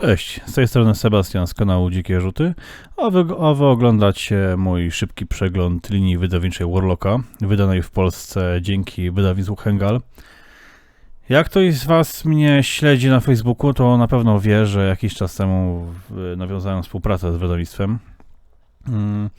Cześć, z tej strony Sebastian z kanału Dzikie Rzuty, a wy, a wy oglądacie mój szybki przegląd linii wydawniczej Warlocka, wydanej w Polsce dzięki wydawnictwu Hengal. Jak ktoś z Was mnie śledzi na Facebooku, to na pewno wie, że jakiś czas temu nawiązałem współpracę z wydawnictwem. Mm,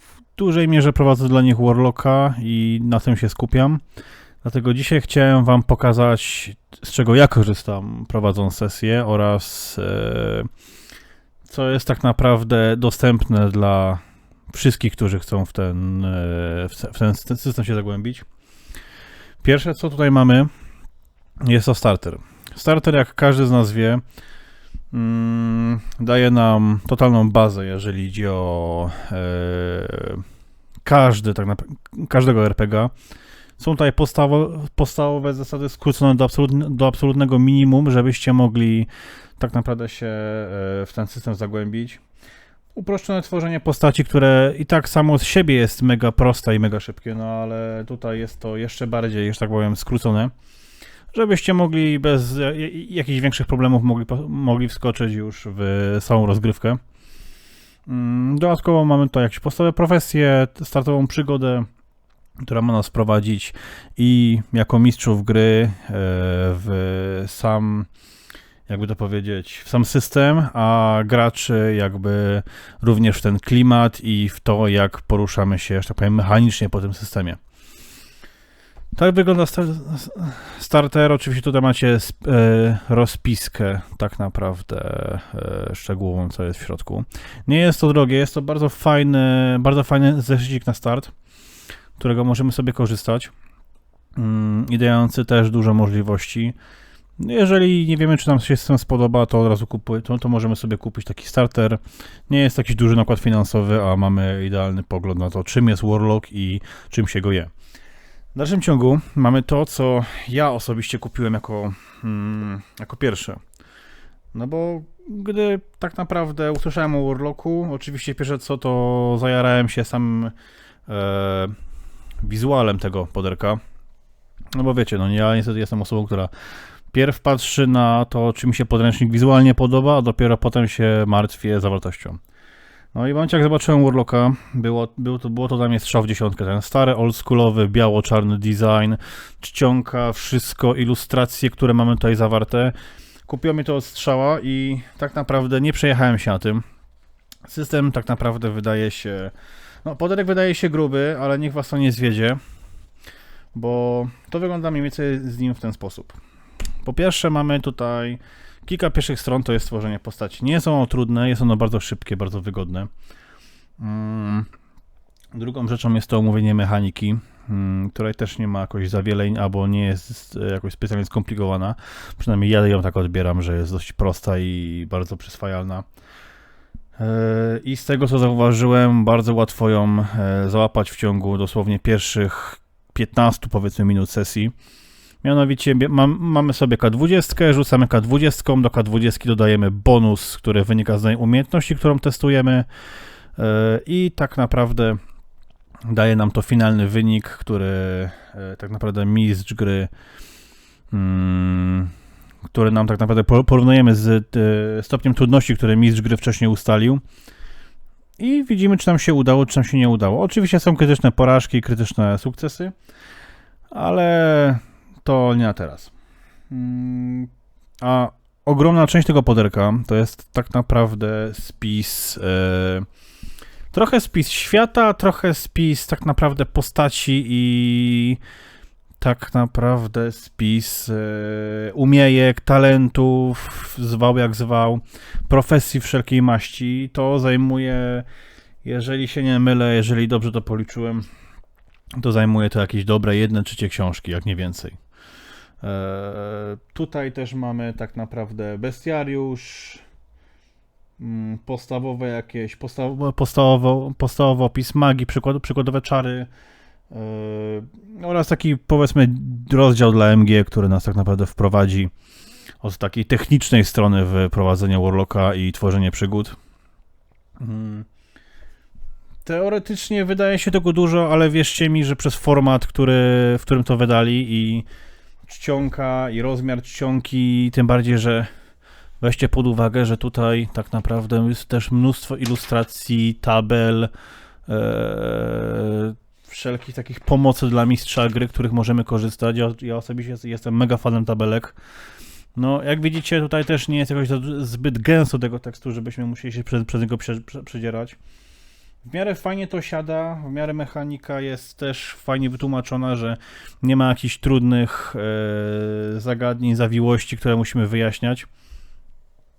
W dużej mierze prowadzę dla nich Warlocka i na tym się skupiam. Dlatego dzisiaj chciałem Wam pokazać, z czego ja korzystam prowadząc sesję oraz e, co jest tak naprawdę dostępne dla wszystkich, którzy chcą w ten, e, w ten sy- system się zagłębić. Pierwsze, co tutaj mamy, jest to starter. Starter, jak każdy z nas wie, mm, daje nam totalną bazę, jeżeli idzie o e, każdy, tak naprawdę, każdego RPG. Są tutaj podstawo, podstawowe zasady skrócone do, do absolutnego minimum, żebyście mogli tak naprawdę się e, w ten system zagłębić. Uproszczone tworzenie postaci, które i tak samo z siebie jest mega proste i mega szybkie, no ale tutaj jest to jeszcze bardziej, że tak powiem, skrócone, żebyście mogli bez e, i- jakichś większych problemów mogli, mogli wskoczyć już w samą rozgrywkę. Mm, Dodatkowo mamy tutaj jakieś podstawowe profesje, startową przygodę, która ma nas prowadzić i jako mistrzów gry e, w sam, jakby to powiedzieć, w sam system, a graczy jakby również w ten klimat i w to, jak poruszamy się, że tak powiem, mechanicznie po tym systemie. Tak wygląda star starter. Oczywiście tutaj macie e, rozpiskę tak naprawdę e, szczegółową, co jest w środku. Nie jest to drogie, jest to bardzo fajny, bardzo fajny zeszycik na start którego możemy sobie korzystać mm, i dający też dużo możliwości. Jeżeli nie wiemy, czy nam się system spodoba, to od razu kupuj, to, to możemy sobie kupić taki starter. Nie jest jakiś duży nakład finansowy, a mamy idealny pogląd na to, czym jest Warlock i czym się go je. W dalszym ciągu mamy to, co ja osobiście kupiłem jako, mm, jako pierwsze. No bo gdy tak naprawdę usłyszałem o Warlocku, oczywiście pierwsze co to zajarałem się sam e, wizualem tego poderka. No bo wiecie, no ja niestety jestem osobą, która pierw patrzy na to, czy mi się podręcznik wizualnie podoba, a dopiero potem się martwię zawartością. No i w momencie jak zobaczyłem Warlocka, było, było, to, było to dla mnie strzał w dziesiątkę. Ten stary, oldschoolowy, biało-czarny design, czcionka, wszystko, ilustracje, które mamy tutaj zawarte. Kupiło mi to od strzała i tak naprawdę nie przejechałem się na tym. System tak naprawdę wydaje się no, poderek wydaje się gruby, ale niech was to nie zwiedzie, bo to wygląda mniej więcej z nim w ten sposób. Po pierwsze mamy tutaj kilka pierwszych stron, to jest tworzenie postaci. Nie są one trudne, jest ono bardzo szybkie, bardzo wygodne. Mm. Drugą rzeczą jest to omówienie mechaniki, mm, której też nie ma jakoś za wiele, albo nie jest e, jakoś specjalnie skomplikowana. Przynajmniej ja ją tak odbieram, że jest dość prosta i bardzo przyswajalna. E, I z tego co zauważyłem, bardzo łatwo ją e, załapać w ciągu dosłownie pierwszych 15 powiedzmy minut sesji. Mianowicie mam, mamy sobie K20, rzucamy K20, do K20 dodajemy bonus, który wynika z umiejętności, którą testujemy e, i tak naprawdę daje nam to finalny wynik, który tak naprawdę mistrz gry mm, który nam tak naprawdę por- porównujemy z e, stopniem trudności, który mistrz gry wcześniej ustalił. I widzimy, czy nam się udało, czy nam się nie udało. Oczywiście są krytyczne porażki, krytyczne sukcesy, ale to nie na teraz. Mm, A ogromna część tego poderka to jest tak naprawdę spis. E, trochę spis świata, trochę spis tak naprawdę postaci i tak naprawdę spis e, umiejek, talentów, zwał jak zwał, profesji wszelkiej maści. To zajmuje, jeżeli się nie mylę, jeżeli dobrze to policzyłem, to zajmuje to jakieś dobre jedne trzecie książki, jak nie więcej. E, tutaj też mamy tak naprawdę bestiariusz, mm, podstawowe jakieś, podstawowe, podstawowy opis magii, przykład, przykładowe czary, oraz taki powiedzmy rozdział dla MG, który nas tak naprawdę wprowadzi od takiej technicznej strony w prowadzenie Warlocka i tworzenie przygód. Mm. Teoretycznie wydaje się tego dużo, ale wierzcie mi, że przez format, który, w którym to wydali i czcionka i rozmiar czcionki, tym bardziej, że weźcie pod uwagę, że tutaj tak naprawdę jest też mnóstwo ilustracji, tabel, e, wszelkich takich pomocy dla mistrza gry, których możemy korzystać. Ja, ja osobiście jestem mega fanem tabelek. No, jak widzicie, tutaj też nie jest jakoś zbyt gęsto tego tekstu, żebyśmy musieli się przez, przez niego prze, prze, przedzierać. W miarę fajnie to siada, w miarę mechanika jest też fajnie wytłumaczona, że nie ma jakichś trudnych e, zagadnień, zawiłości, które musimy wyjaśniać.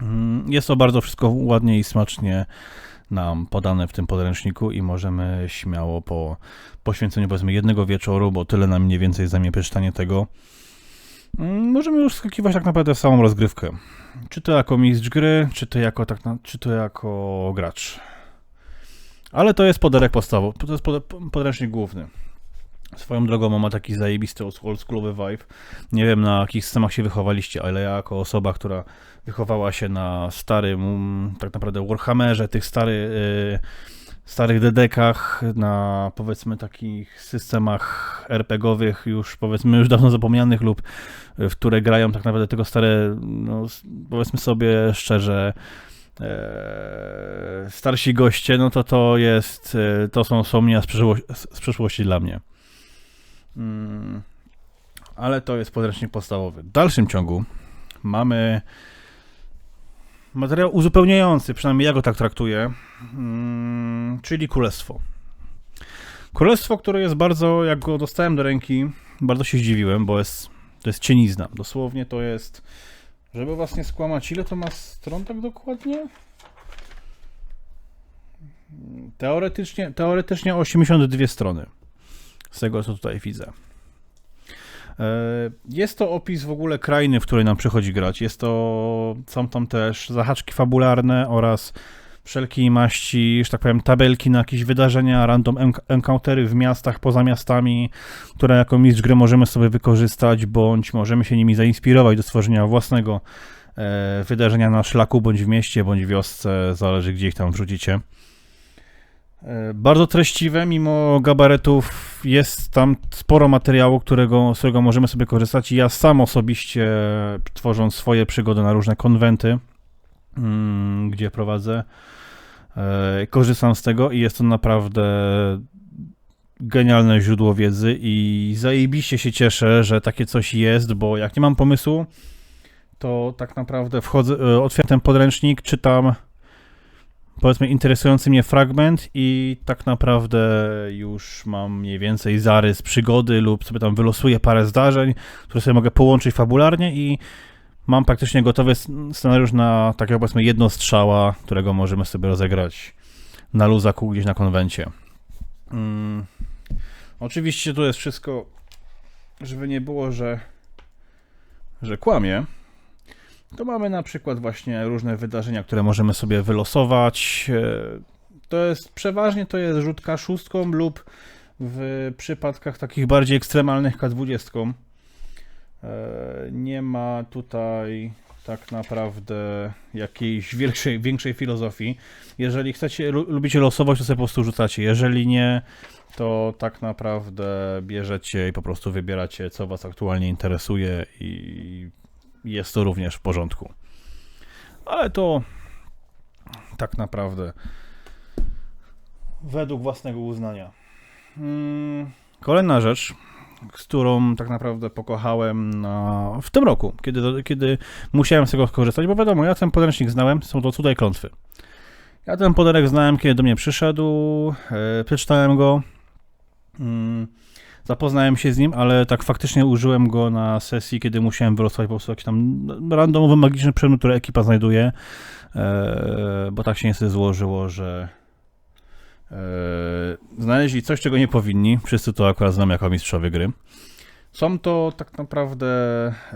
Mm, jest to bardzo wszystko ładnie i smacznie nam podane w tym podręczniku i możemy śmiało po poświęceniu powiedzmy jednego wieczoru, bo tyle nam mniej więcej zajmie przeczytanie tego, mm, możemy już skakiwać tak naprawdę w samą rozgrywkę. Czy to jako mistrz gry, czy to jako, tak na, czy to jako gracz. Ale to jest poderek podstawowy, to jest podręcznik główny. Swoją drogą ma taki zajebisty oldschoolowy vibe. Nie wiem na jakich systemach się wychowaliście, ale ja jako osoba, która wychowała się na starym, mm, tak naprawdę Warhammerze, tych stary, y, starych dedekach, na powiedzmy takich systemach RPGowych już powiedzmy już dawno zapomnianych lub w które grają tak naprawdę tylko stare, no, powiedzmy sobie szczerze, e, starsi goście, no to to jest, e, to są wspomnienia z, z przeszłości dla mnie. Mm, ale to jest podręcznik podstawowy. W dalszym ciągu mamy materiał uzupełniający, przynajmniej ja go tak traktuję, mm, czyli Królestwo. Królestwo, które jest bardzo, jak go dostałem do ręki, bardzo się zdziwiłem, bo jest, to jest cienizna. Dosłownie to jest, żeby was nie skłamać, ile to ma stron tak dokładnie? Teoretycznie, teoretycznie 82 strony z tego, co tutaj widzę. E, jest to opis w ogóle krainy, w której nam przychodzi grać. Jest to, są tam też zahaczki fabularne oraz wszelkiej maści, że tak powiem, tabelki na jakieś wydarzenia, random encountery w miastach, poza miastami, które jako mistrz gry możemy sobie wykorzystać, bądź możemy się nimi zainspirować do stworzenia własnego e, wydarzenia na szlaku, bądź w mieście, bądź wiosce, zależy gdzie ich tam wrzucicie. E, bardzo treściwe, mimo gabaretów jest tam sporo materiału, którego, z którego możemy sobie korzystać. Ja sam osobiście, tworząc swoje przygody na różne konwenty, mm, gdzie prowadzę, e, korzystam z tego i jest to naprawdę genialne źródło wiedzy i zajebiście się cieszę, że takie coś jest, bo jak nie mam pomysłu, to tak naprawdę wchodzę, e, otwieram ten podręcznik, czytam powiedzmy interesujący mnie fragment i tak naprawdę już mam mniej więcej zarys przygody lub sobie tam wylosuję parę zdarzeń, które sobie mogę połączyć fabularnie i mam praktycznie gotowy scenariusz na takiego powiedzmy jedno strzała, którego możemy sobie rozegrać na luzaku gdzieś na konwencie. Hmm. Oczywiście tu jest wszystko, żeby nie było, że, że kłamie to mamy na przykład właśnie różne wydarzenia, które możemy sobie wylosować. E, to jest przeważnie to jest rzutka szóstką lub w przypadkach takich bardziej ekstremalnych K20. E, nie ma tutaj tak naprawdę jakiejś większej, większej filozofii. Jeżeli chcecie, lubicie losować, to sobie po prostu rzucacie. Jeżeli nie, to tak naprawdę bierzecie i po prostu wybieracie, co was aktualnie interesuje i jest to również w porządku. Ale to tak naprawdę według własnego uznania. Hmm, kolejna rzecz, z którą tak naprawdę pokochałem na, w tym roku, kiedy, kiedy musiałem z tego skorzystać, bo wiadomo, ja ten podręcznik znałem, są to cuda i klątwy. Ja ten podręcznik znałem, kiedy do mnie przyszedł, e, przeczytałem go. Hmm, Zapoznałem się z nim, ale tak faktycznie użyłem go na sesji, kiedy musiałem wylosować po prostu jakiś tam randomowy, magiczny przedmiot, który ekipa znajduje, e, bo tak się niestety złożyło, że e, znaleźli coś, czego nie powinni. Wszyscy to akurat znam jako mistrzowie gry. Są to tak naprawdę e,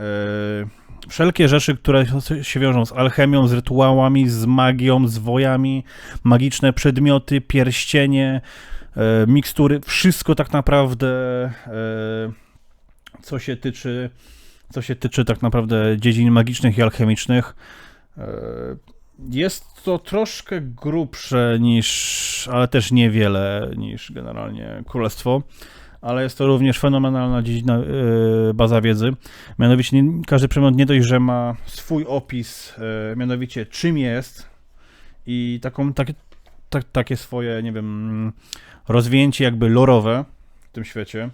wszelkie rzeczy, które się wiążą z alchemią, z rytuałami, z magią, z wojami, magiczne przedmioty, pierścienie, mikstury, wszystko tak naprawdę, e, co się tyczy, co się tyczy tak naprawdę dziedzin magicznych i alchemicznych. E, jest to troszkę grubsze niż, ale też niewiele niż generalnie Królestwo, ale jest to również fenomenalna dziedzina, yy, baza wiedzy. Mianowicie nie, każdy przedmiot nie dość, że ma swój opis, yy, mianowicie czym jest i taką, tak, tak, takie swoje, nie wiem, rozwinięcie jakby lorowe w tym świecie,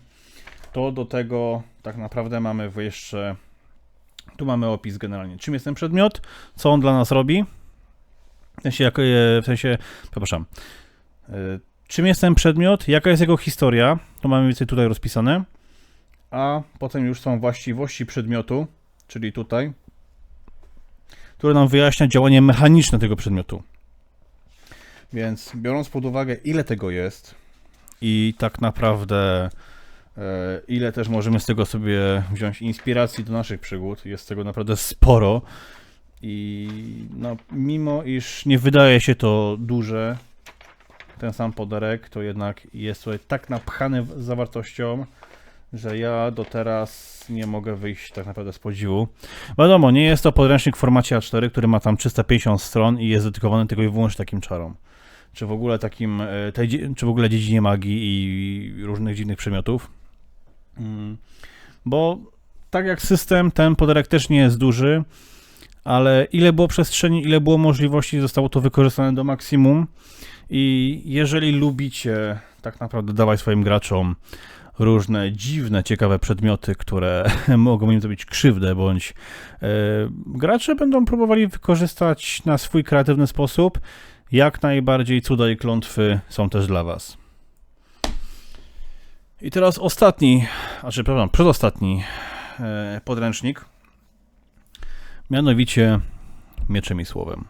to do tego tak naprawdę mamy jeszcze, tu mamy opis generalnie, czym jest ten przedmiot, co on dla nas robi, w sensie, jak, e, w sensie przepraszam, e, czym jest ten przedmiot, jaka jest jego historia, to mamy więcej tutaj rozpisane, a potem już są właściwości przedmiotu, czyli tutaj, które nam wyjaśnia działanie mechaniczne tego przedmiotu. Więc biorąc pod uwagę, ile tego jest i tak naprawdę e, ile też możemy z tego sobie wziąć inspiracji do naszych przygód, jest tego naprawdę sporo. I no, mimo iż nie wydaje się to duże, ten sam podarek, to jednak jest tutaj tak napchany zawartością, że ja do teraz nie mogę wyjść tak naprawdę z podziwu. Wiadomo, nie jest to podręcznik w formacie A4, który ma tam 350 stron i jest dedykowany tylko i wyłącznie takim czarom. Czy w ogóle takim, e, tej, czy w ogóle dziedzinie magii i różnych dziwnych przedmiotów. Mm, Bo tak jak system, ten podarek też nie jest duży, ale ile było przestrzeni, ile było możliwości, zostało to wykorzystane do maksimum. I jeżeli lubicie tak naprawdę dawać swoim graczom różne dziwne, ciekawe przedmioty, które mogą im zrobić krzywdę, bądź e, gracze będą próbowali wykorzystać na swój kreatywny sposób, jak najbardziej cuda i klątwy są też dla Was. I teraz ostatni, znaczy, przepraszam, przedostatni e, podręcznik, mianowicie Mieczem i Słowem.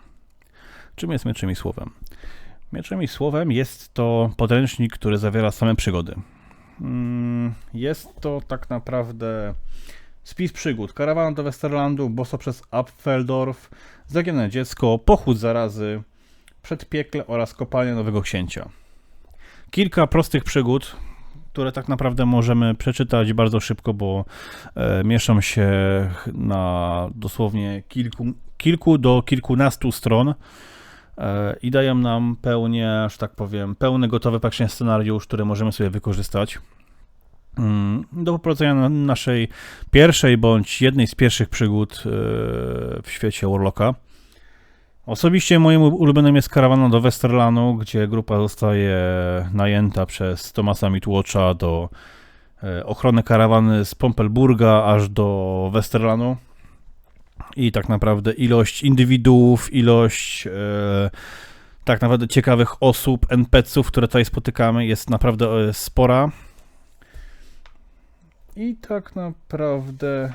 Czym jest Mieczem i Słowem? Mieczem i Słowem jest to podręcznik, który zawiera same przygody. Mm, Jest to tak naprawdę spis przygód. Karawana do Westerlandu, boso przez Apfeldorf, Zagięte dziecko, pochód zarazy, przedpiekle oraz kopalnia Nowego Księcia. Kilka prostych przygód, które tak naprawdę możemy przeczytać bardzo szybko, bo e, mieszczą się na dosłownie kilku, kilku do kilkunastu stron i dają nam pełnie, że tak powiem, pełny, gotowy praktycznie scenariusz, który możemy sobie wykorzystać mm, do poprowadzenia na- naszej pierwszej bądź jednej z pierwszych przygód e, w świecie Warlocka. Osobiście moim ulubionym jest karawana do Westerlanu, gdzie grupa zostaje najęta przez Tomasa Mitwatcha do e, ochrony karawany z Pompelburga aż do Westerlanu. I tak naprawdę ilość indywiduów, ilość e, tak naprawdę ciekawych osób, NPC-ów, które tutaj spotykamy, jest naprawdę e, spora. I tak naprawdę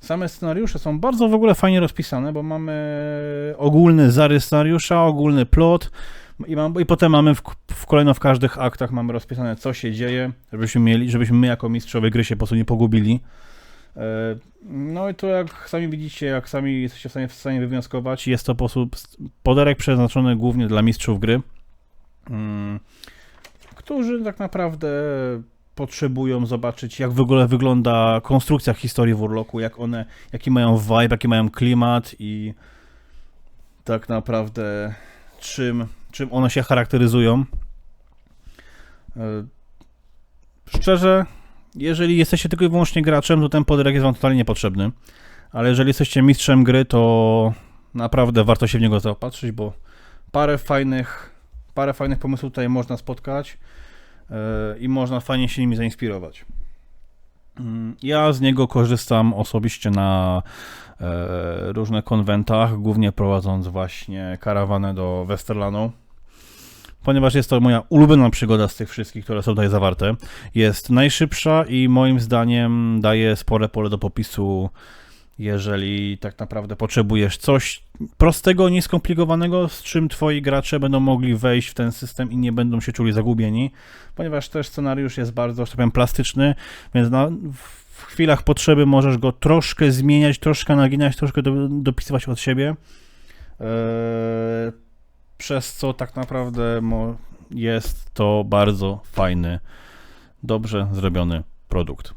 same scenariusze są bardzo w ogóle fajnie rozpisane, bo mamy ogólny zarys scenariusza, ogólny plot i, mam, i potem mamy w, w kolejno w każdych aktach mamy rozpisane co się dzieje, żebyśmy mieli, żebyśmy my jako mistrzowie gry się po prostu nie pogubili. No i to jak sami widzicie, jak sami jesteście w stanie, w stanie wywnioskować, jest to po prostu podarek przeznaczony głównie dla mistrzów gry, mm, którzy tak naprawdę potrzebują zobaczyć, jak w ogóle wygląda konstrukcja historii w Urloku, jak one, jaki mają vibe, jaki mają klimat i tak naprawdę czym, czym one się charakteryzują. E, Szczerze, jeżeli jesteście tylko i wyłącznie graczem, to ten poderek jest wam totalnie niepotrzebny. Ale jeżeli jesteście mistrzem gry, to naprawdę warto się w niego zaopatrzyć, bo parę fajnych, parę fajnych pomysłów tutaj można spotkać yy, i można fajnie się nimi zainspirować. Mm, Ja z niego korzystam osobiście na e, różnych konwentach, głównie prowadząc właśnie karawanę do Westerlanu, ponieważ jest to moja ulubiona przygoda z tych wszystkich, które są tutaj zawarte. Jest najszybsza i moim zdaniem daje spore pole do popisu, jeżeli tak naprawdę potrzebujesz coś prostego, nieskomplikowanego, z czym twoi gracze będą mogli wejść w ten system i nie będą się czuli zagubieni, ponieważ też scenariusz jest bardzo, że tak powiem, plastyczny, więc na, w chwilach potrzeby możesz go troszkę zmieniać, troszkę naginać, troszkę do, dopisywać od siebie. Eee, przez co tak naprawdę jest to bardzo fajny, dobrze zrobiony produkt.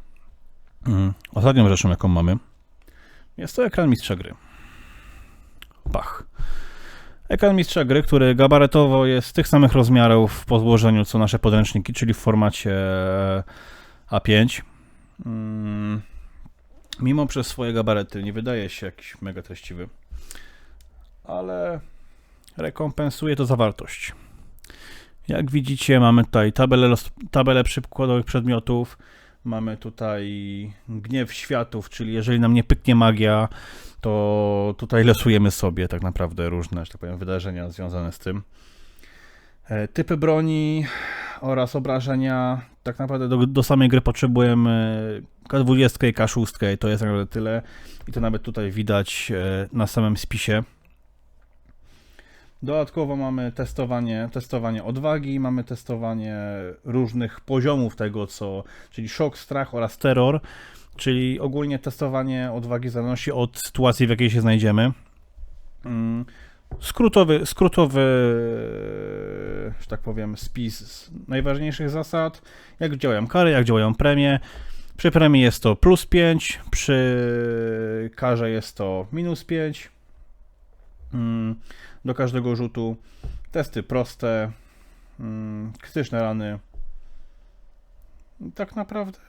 Mm. Ostatnią rzeczą, jaką mamy, jest to ekran mistrza gry. Pach. Ekran mistrza gry, który gabarytowo jest tych samych rozmiarów po złożeniu co nasze podręczniki, czyli w formacie A5. Mm, Mimo przez swoje gabaryty nie wydaje się jakiś mega treściwy, ale rekompensuje to zawartość. Jak widzicie, mamy tutaj tabelę, tabelę przykładowych przedmiotów, mamy tutaj gniew światów, czyli jeżeli nam nie pyknie magia, to tutaj losujemy sobie tak naprawdę różne, że tak powiem, wydarzenia związane z tym. E, Typy broni oraz obrażenia. Tak naprawdę do, do samej gry potrzebujemy K20 i K6 i to jest naprawdę tyle. I to nawet tutaj widać e, na samym spisie. Dodatkowo mamy testowanie, testowanie odwagi, mamy testowanie różnych poziomów tego, co, czyli szok, strach oraz terror, czyli ogólnie testowanie odwagi zależności od sytuacji, w jakiej się znajdziemy. Mm, Skrótowy, skrótowy, że tak powiem, spis najważniejszych zasad, jak działają kary, jak działają premie. Przy premii jest to plus 5, przy karze jest to minus 5 mm, do każdego rzutu. Testy proste, mm, krytyczne rany. Tak naprawdę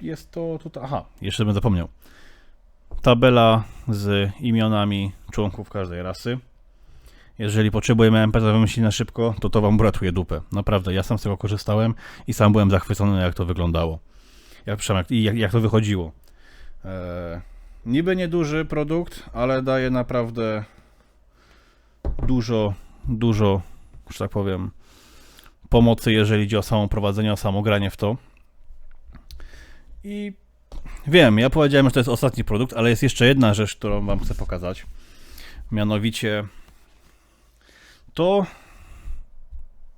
jest to tutaj. Aha, jeszcze bym zapomniał. Tabela z imionami członków każdej rasy. Jeżeli potrzebujemy MPZ wymyślić na szybko, to to wam uratuje dupę. Naprawdę, ja sam z tego korzystałem i sam byłem zachwycony, jak to wyglądało. Jak, jak, jak, jak to wychodziło. Eee, niby nieduży produkt, ale daje naprawdę dużo, dużo, że tak powiem, pomocy, jeżeli chodzi o samo prowadzenie, o samo granie w to. I wiem, ja powiedziałem, że to jest ostatni produkt, ale jest jeszcze jedna rzecz, którą wam chcę pokazać. Mianowicie to,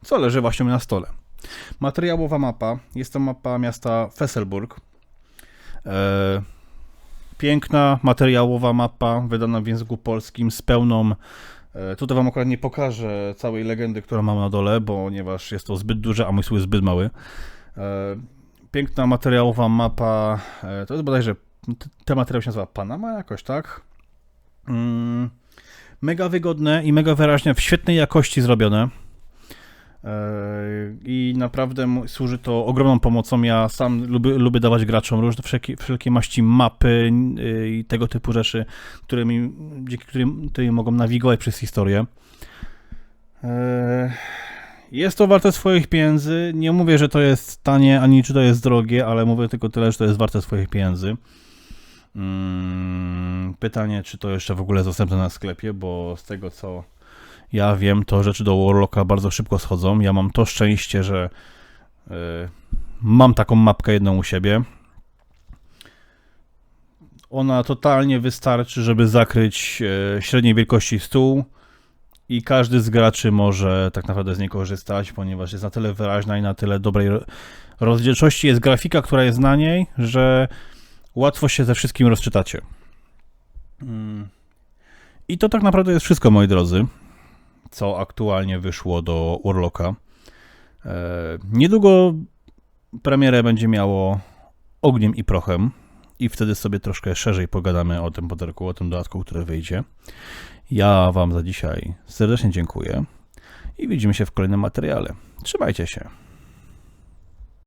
co leży właśnie na stole. Materiałowa mapa. Jest to mapa miasta Fesselburg. E, piękna, materiałowa mapa, wydana w języku polskim z pełną. E, tutaj Wam akurat nie pokażę całej legendy, którą mam na dole, ponieważ jest to zbyt duże, a mój słów jest zbyt mały. E, piękna, materiałowa mapa. E, to jest bodajże. t- Ten materiał się nazywa Panama, jakoś tak. Mm, mega wygodne i mega wyraźnie, w świetnej jakości zrobione. I naprawdę służy to ogromną pomocą. Ja sam lubię, lubię dawać graczom różne wszelkie, wszelkie maści mapy yy, i tego typu rzeczy, dzięki którym, którymi mogą nawigować przez historię. Eee, Jest to warte swoich pieniędzy. Nie mówię, że to jest tanie, ani czy to jest drogie, ale mówię tylko tyle, że to jest warte swoich pieniędzy. Mm, Pytanie, czy to jeszcze w ogóle jest dostępne na sklepie, bo z tego co ja wiem, to rzeczy do Warlocka bardzo szybko schodzą. Ja mam to szczęście, że y, mam taką mapkę jedną u siebie. Ona totalnie wystarczy, żeby zakryć y, średniej wielkości stół i każdy z graczy może tak naprawdę z niej korzystać, ponieważ jest na tyle wyraźna i na tyle dobrej ro- rozdzielczości jest grafika, która jest na niej, że łatwo się ze wszystkim rozczytacie. Mm. I to tak naprawdę jest wszystko, moi drodzy co aktualnie wyszło do Urloka. E, niedługo premierę będzie miało ogniem i prochem i wtedy sobie troszkę szerzej pogadamy o tym poderku, o tym dodatku, który wyjdzie. Ja Wam za dzisiaj serdecznie dziękuję i widzimy się w kolejnym materiale. Trzymajcie się.